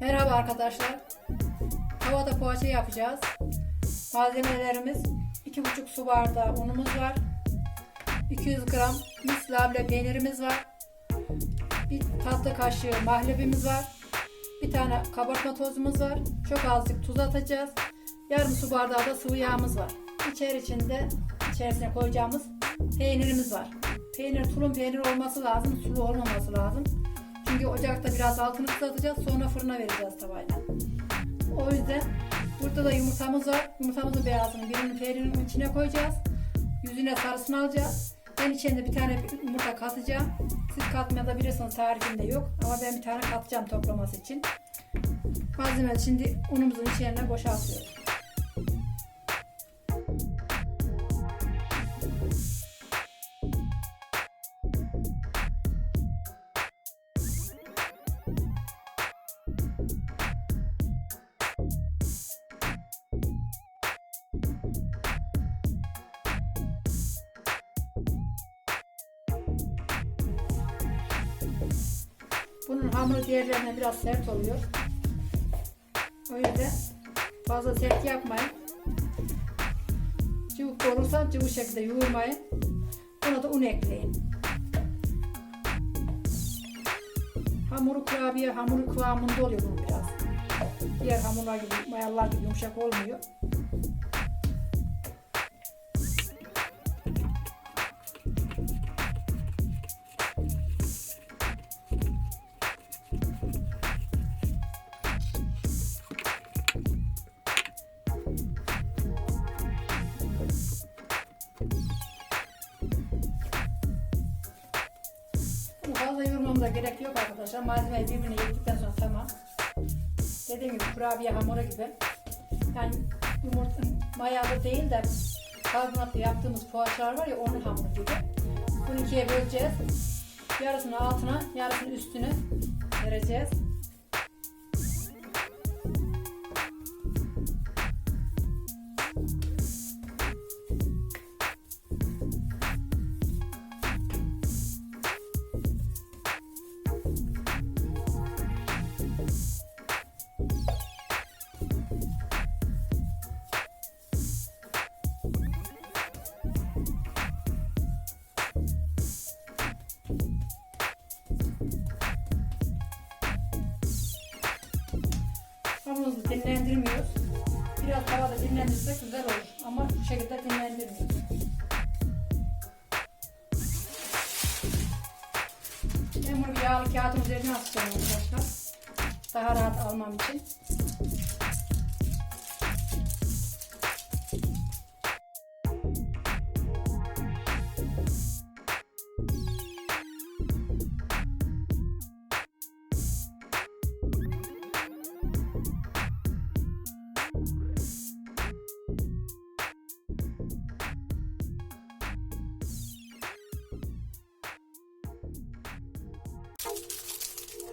Merhaba arkadaşlar. Tavada poğaça yapacağız. Malzemelerimiz 2,5 su bardağı unumuz var. 200 gram mis labne peynirimiz var. Bir tatlı kaşığı mahlebimiz var. Bir tane kabartma tozumuz var. Çok azıcık tuz atacağız. Yarım su bardağı da sıvı yağımız var. İçeri içinde içerisine koyacağımız peynirimiz var. Peynir tulum peynir olması lazım, sulu olmaması lazım. Çünkü ocakta biraz altını ıslatacağız, sonra fırına vereceğiz tavayla. O yüzden burada da yumurtamız var. Yumurtamızın beyazını birinin peynirinin içine koyacağız. Yüzüne sarısını alacağız. Ben içinde bir tane yumurta katacağım. Siz katmayabilirsiniz tarifinde yok. Ama ben bir tane katacağım toplaması için. Malzemeleri şimdi unumuzun içine boşaltıyoruz. Bunun hamuru diğerlerine biraz sert oluyor. O yüzden fazla sert yapmayın. Cıvık olursa cıvık şekilde yoğurmayın. Buna da un ekleyin. Hamuru kurabiye hamuru kıvamında oluyor bu biraz. Diğer hamurlar gibi, mayalar gibi yumuşak olmuyor. Yoğurmamıza gerek yok arkadaşlar. Malzemeyi birbirine yedikten sonra tamam. Dediğim gibi kurabiye hamuru gibi. Yani yumurta mayalı değil de karbonatlı yaptığımız poğaçalar var ya onun hamuru gibi. Bunu ikiye böleceğiz. Yarısını altına, yarısını üstüne vereceğiz. Hamurumuzu dinlendirmiyoruz. Biraz tavada dinlendirsek güzel olur. Ama bu şekilde dinlendirmiyoruz. Ben bunu bir yağlı kağıdın üzerine asacağım arkadaşlar. Daha rahat almam için.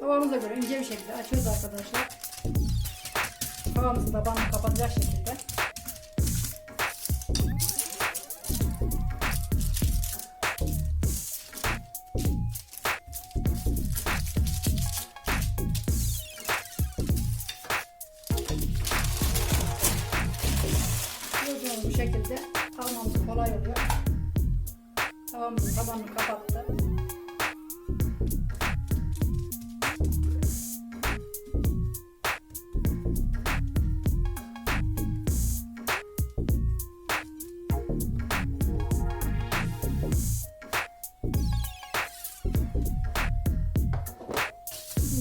Tavamıza göre ince bir şekilde açıyoruz arkadaşlar. Tavamızın tabanını kapatacak şekilde. Gördüğünüz bu şekilde almamız kolay oluyor. Tavamızın tabanını kapattı.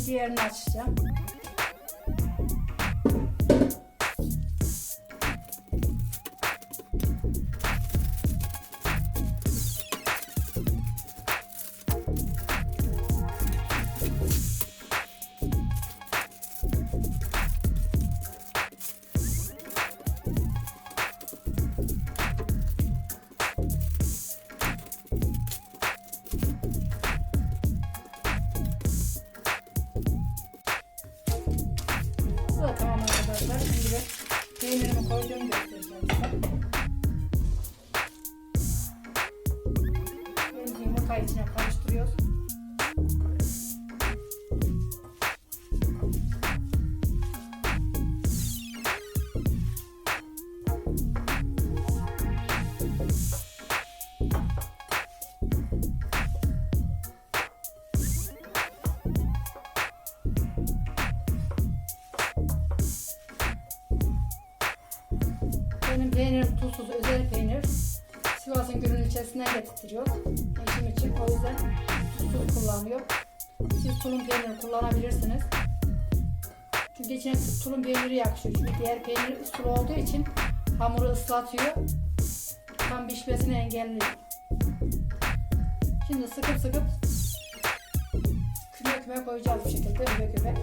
Diğerini açacağım. Peynirimi koyduğumu göstereceğim size. Önce yumurtayı içine tuzsuz özel peynir. Sivas'ın gölünün içerisinden getirtiyor. Eşim için. O yüzden tuzsuz kullanıyor. Siz tulum peyniri kullanabilirsiniz. Çünkü içine tulum peyniri yakışıyor. Çünkü diğer peynir sulu olduğu için hamuru ıslatıyor. Tam pişmesini engelliyor. Şimdi sıkıp sıkıp küme küme koyacağız bu şekilde küme küme.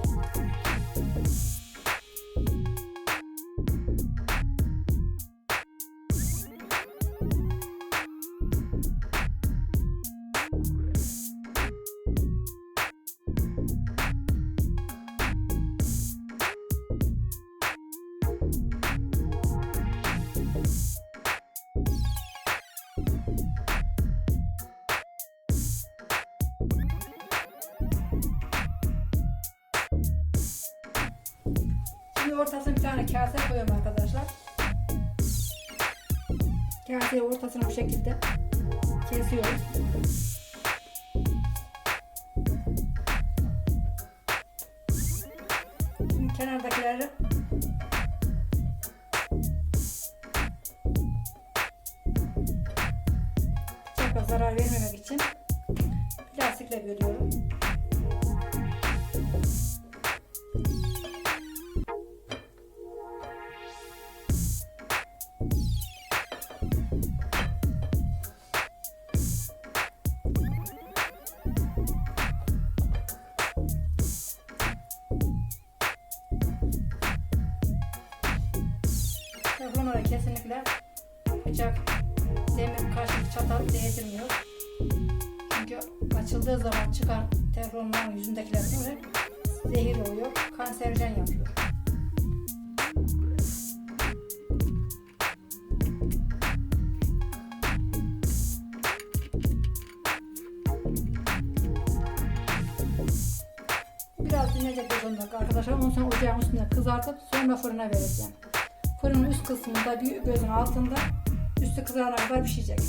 Şimdi ortasına bir tane kase koyuyorum arkadaşlar. Kaseyi ortasına bu şekilde kesiyoruz. Şimdi kenardakileri zarar vermemek için plastikle bölüyorum. Demir, kaşık, çatal değdirmiyor. Çünkü açıldığı zaman çıkan teflonların yüzündekiler böyle zehir oluyor, kanserojen yapıyor. Biraz dinleyecek bir 10 dakika arkadaşlar. Ondan sonra ocağın üstünde kızartıp sonra fırına vereceğim. Fırının üst kısmında bir gözün altında üstü kızarana kadar pişecek.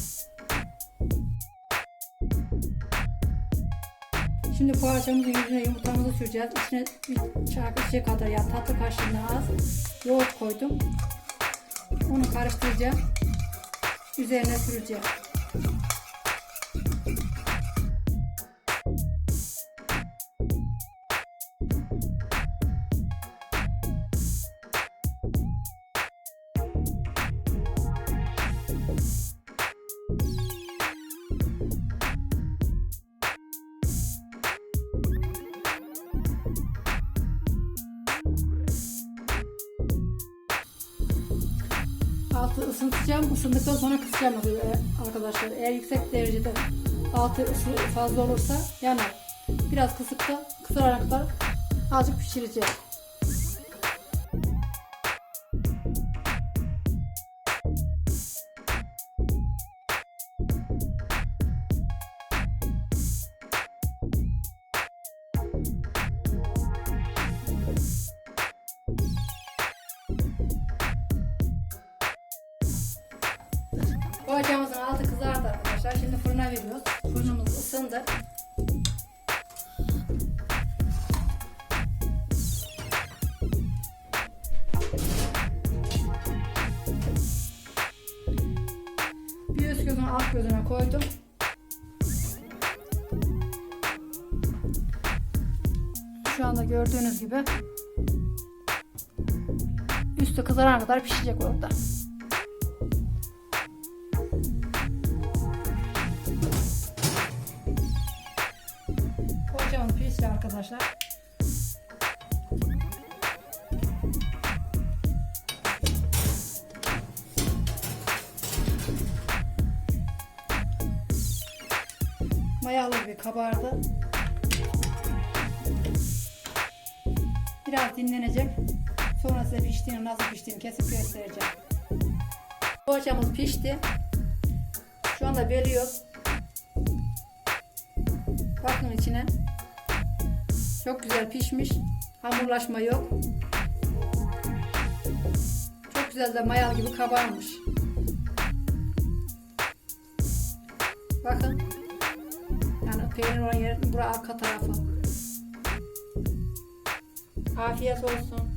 Şimdi poğaçamızın yüzüne yumurtamızı süreceğiz. İçine bir çay kaşığı kadar ya tatlı kaşığından az yoğurt koydum. Onu karıştıracağım. Üzerine süreceğim. Altı ısıtacağım. Isındıktan sonra kısacağım e, arkadaşlar. Eğer yüksek derecede altı ısı fazla olursa yanar. Biraz kısıp da kısarana kadar azıcık pişireceğim. Poğaçamızın altı kızardı arkadaşlar. Şimdi fırına veriyoruz. Fırınımız ısındı. Bir üst gözün alt gözüne koydum. Şu anda gördüğünüz gibi üstü kızarana kadar pişecek orada. Arkadaşlar. Mayalı bir kabardı. Biraz dinlenecek. Sonra size piştiğini, nasıl piştiğini kesip göstereceğim. Poğaçamız pişti. Şu anda bölüyoruz. Bakın içine. Çok güzel pişmiş. Hamurlaşma yok. Çok güzel de mayal gibi kabarmış. Bakın. Yani peynir olan yer bura arka tarafı. Afiyet olsun.